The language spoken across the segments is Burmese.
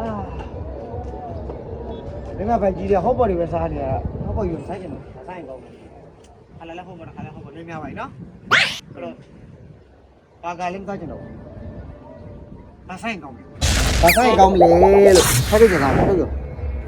အာဒီမှာပဲကြီးတယ်ဟောပေါ်တွေပဲစားနေတာဟောပေါ်ယူဆိုင်ကျင်တယ်ဆိုင်ကောင်းခါလာလာဟောပေါ်ခါလာဟောပေါ်နေများပါပြီနော်အဲ့တော့ပါကလေးမစားကျင်တော့ဘာဆိုင်ကောင်းဘာဆိုင်ကောင်းလဲလို့ဖတ်လို့ကြောက်ဖတ်လို့ကြောက်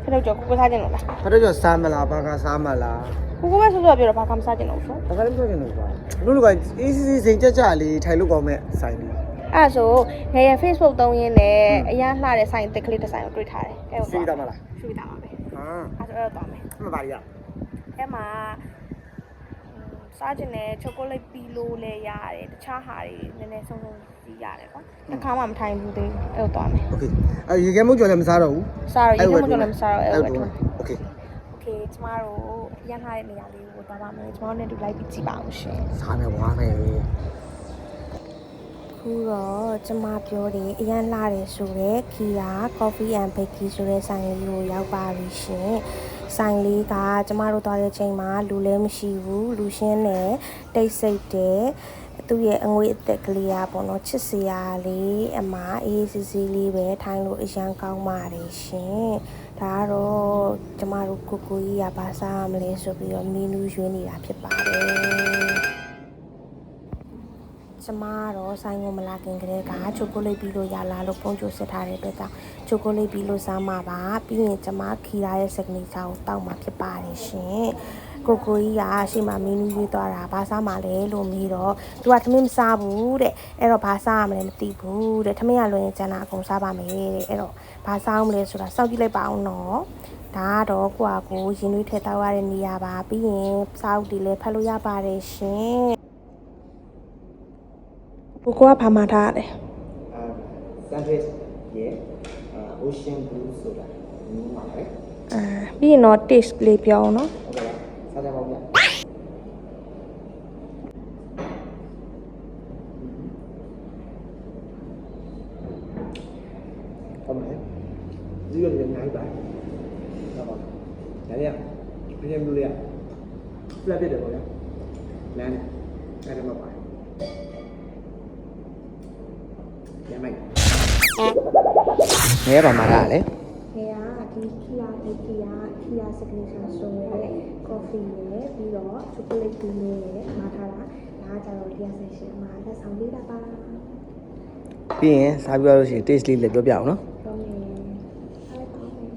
ခရုတ်ကြောကိုကိုစားကြင်လို့လားဖတ်လို့ကြောက်စားမလားဘာကစားမလားကိုကိုပဲဆိုဆိုပြောတော့ဘာကမစားကြင်လို့ဆိုဘာကလေးမစားကျင်တော့ပါလို့လို့ကအေးစီစီစိန်ကြကြလေးထိုင်လို့ကောင်းမဲ့ဆိုင်လေး အဲ့ဒါဆိုငယ်ရ Facebook သုံးရင်းနဲ့အရန်လှတဲ့ဆိုင်တက်ကလေးတစ်ဆိုင်ကိုတွေ့ထားတယ်အဲ့ စီ တော့ တာမလား ရှိတာပါပဲ ဟာ အဲ့ဆိုတော့သွားမယ် မပါရ အဲ့မှာစားကျင်တဲ့ချောကိုလက်ပီလိုလဲရတယ်တခြားဟာတွေနည်းနည်းဆုံးဆုံးစီးရတယ်ကွာတစ်ခါမှမထိုင်ဘူးသေးဘူးအဲ့တော့သွားမယ် โอเคအဲရေခဲမုတ်ကြော်လည်းမစားတော့ဘူး စားရရေခဲမကြော်လည်းမစားတော့အဲ့တော့ โอเค โอเคကျမတို့ရန်ထားတဲ့နေရာလေးကိုသွားပါမယ်ကျမတို့နဲ့တူလိုက်ပြီးကြည့်ပါအောင်ရှင် စားမယ်ဝါမယ် ခုတော့ကျမပြောတယ်အရန်လာတယ်ဆိုတော့ခီယာ Coffee and Bakery ဆိုတဲ့ဆိုင်လေးကိုရောက်ပါပြီရှင်ဆိုင်လေးကကျမတို့သွားတဲ့ချိန်မှာလူလည်းမရှိဘူးလူရှင်းတယ်တိတ်ဆိတ်တယ်သူ့ရဲ့အငွေအသက်ကလေးอ่ะပေါ့နော်ချစ်စရာလေးအမအေးစီစီလေးပဲထိုင်းလို့အရန်ကောင်းပါတယ်ရှင်ဒါကတော့ကျမတို့ကိုကိုကြီးကဘာစားရမလဲဆိုပြီးတော့မီနူးရွေးနေတာဖြစ်ပါတယ် ကျမကတော့ဆိုင်ကိုမလာခင်ကတည်းကချိုကိုလေးပြီးလို့ရလာလို့ပုံချိုစစ်ထားတဲ့အတွက်ကြောင့်ချိုကိုလေးပြီးလို့စားမှာပါပြီးရင်ကျမခီရရဲ့စကနီချာကိုတောက်မှာဖြစ်ပါတယ်ရှင်ကိုကိုကြီးကရှေ့မှာမင်းနူးရေးသွားတာဘာစားမှာလဲလို့မေးတော့သူကသမင်းမစားဘူးတဲ့အဲ့တော့ဘာစားရမလဲမသိဘူးတဲ့သမင်းကလွင်ကျန်တာအကုန်စားပါမယ်တဲ့အဲ့တော့ဘာစားအောင်မလဲဆိုတာစောင့်ကြည့်လိုက်ပါအောင်နော်ဒါကတော့ကိုကကိုရင်သွေးထည့်တောက်ရတဲ့နေရာပါပြီးရင်စားအုပ်တွေလည်းဖတ်လို့ရပါတယ်ရှင် ကိုကိုကဘာမှထားရတယ်အာ sunrise ရဲ့အာ ocean blue ဆိုတာမြင်ပါလေအာပြီးရင်တော့ taste လေးပြောအောင်နော်ဟုတ်ကဲ့စားကြပါဦးဗျဟုတ်မယ်ဒီလိုလည်းနိုင်ပါတယ်ဟုတ်ပါဒါရပြန်လို့ရပြတ်တယ်ပေါ့ဗျာလမ်းအဲ့ဒါမှပါတယ် ရမိုက်နေပါမှာလားလေနေရာဒီခီယာဒီခီယာခီယာ signature ဆိုရဲ coffee နဲ့ပြီးတော့ chocolate tea နဲ့မှာထားတာဒါကကြတော့ dear section မှာလက်ဆောင်လေးတာပါပြီးရင်စားပြလို့ရှိရင် taste လေးလည်းပြောပြအောင်နော်ပြောမယ်အဲ့ကောင်းတယ်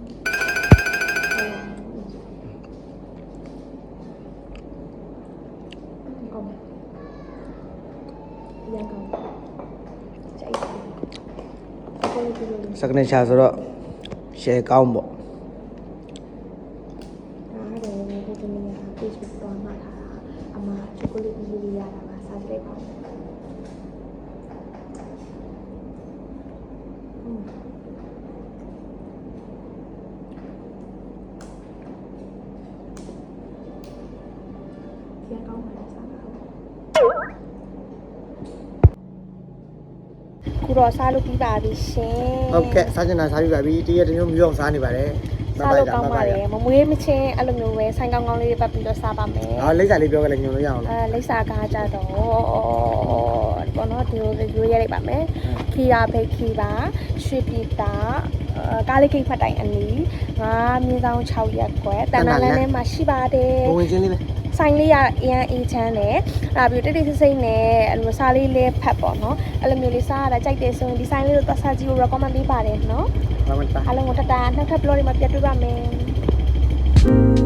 ကောင်းတယ်ရန်ကောင်းကြိုက်တယ် chocolate tea လို့ signature ဆိုတော့ share ကောင်းပေါ့ဒါရတယ်ဒီကနေ့က Facebook ခုတော့စားလို့ပြီးပါပြီရှင်ဟုတ်ကဲ့စားချင်တာစားပြပါပြီတရက်တမျိုးမျိုးအောင်စားနေပါတယ်စားလို့ကောင်းပါတယ်မမွေးမချင်းအဲ့လိုမျိုးပဲဆိုင်ကောင်းကောင်းလေးတွေပတ်ပြီးတော့စားပါမယ်အော်လိမ့်စာလေးပြောကြလိုက်ညွှန်လို့ရအောင်လားအဲလိပ်စာကားကြတော့ဘောနော်ဒီလို review ရလိုက်ပါမယ်ခီယာဘိတ်ခီပါရွှေပြည်တာအဲကားလေးခိတ်ဖတ်တိုင်အနီးငါမြင်းဆောင်6ရက်ကွယ်တန်တန်လန်းထဲမှာရှိပါတယ်ဘဝင်ချင်းလေးပဲ ဆိုင်လေးကအရန်အေးချမ်းတယ်အဲ့ပြီးတိတ်တိတ်ဆိတ်နဲ့အဲ့လိုစားလေးလေးဖတ်ပေါ့နော်အဲ့လိုမျိုးလေးစားရတာကြိုက်တယ်ဆိုရင်ဒီဆိုင်လေးကိုသွားစားကြည့်လို့ recommend ပေးပါတယ်နော်အားလုံးကိုတတနောက်ထပ် blog တွေမှာပြန်တွေ့ပါမယ် thank you